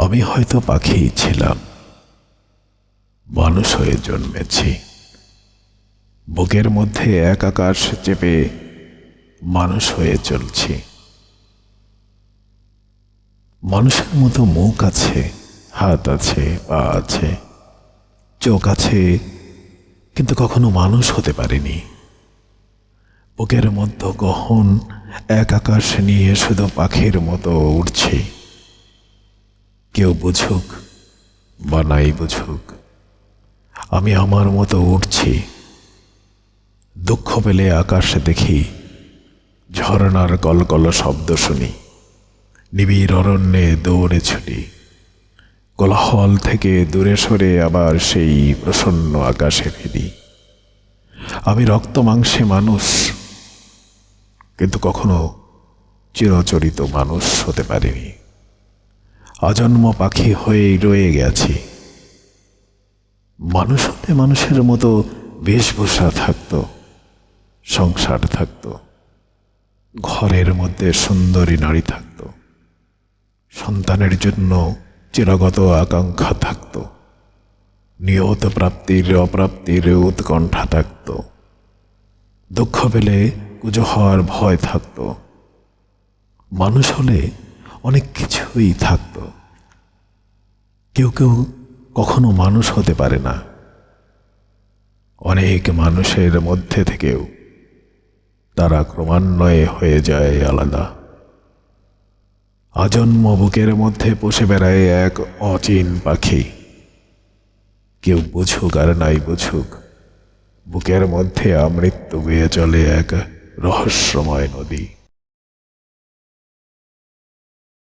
আমি হয়তো পাখিই ছিলাম। মানুষ হয়ে জন্মেছি। বুকের মধ্যে এক আকাশ চেপে মানুষ হয়ে চলছি। মানুষের মতো মুখ আছে, হাত আছে, পা আছে, চোখ আছে, কিন্তু কখনো মানুষ হতে পারিনি। বুকের মধ্য গহন এক আকাশ নিয়ে শুধু পাখির মতো উড়ছি। কেউ বুঝুক বা নাই বুঝুক, আমি আমার মতো উঠছি, দুঃখ পেলে আকাশে দেখি, ঝরনার কলকল শব্দ শুনি, নিবিড় অরণ্যে দৌড়ে ছুটি, কোলাহল থেকে দূরে সরে আবার সেই প্রসন্ন আকাশে ফিরি। আমি রক্ত মাংসে মানুষ, কিন্তু কখনো চিরচরিত মানুষ হতে পারিনি। অজন্ম পাখি হয়েই রয়ে গেছি। মানুষ হতে মানুষের মতো বেশভূষা থাকতো, সংসার থাকতো, ঘরের মধ্যে সুন্দরী নারী থাকতো, সন্তানের জন্য চিরগত আকাঙ্ক্ষা থাকত, নিয়ত প্রাপ্তির অপ্রাপ্তির উৎকণ্ঠা থাকত, দুঃখ পেলে কুজো হওয়ার ভয় থাকত। মানুষ হলে অনেক কিছুই থাকত। কেউ কেউ কখনো মানুষ হতে পারে না। অনেক মানুষের মধ্যে থেকেও তারা ক্রমান্বয়ে হয়ে যায় আলাদা। আজন্ম বুকের মধ্যে বসে বেড়ায় এক অচিন পাখি। কেউ বুঝুক আর নাই বুঝুক, বুকের মধ্যে আমৃত্যু বেয়ে চলে এক রহস্যময় নদী।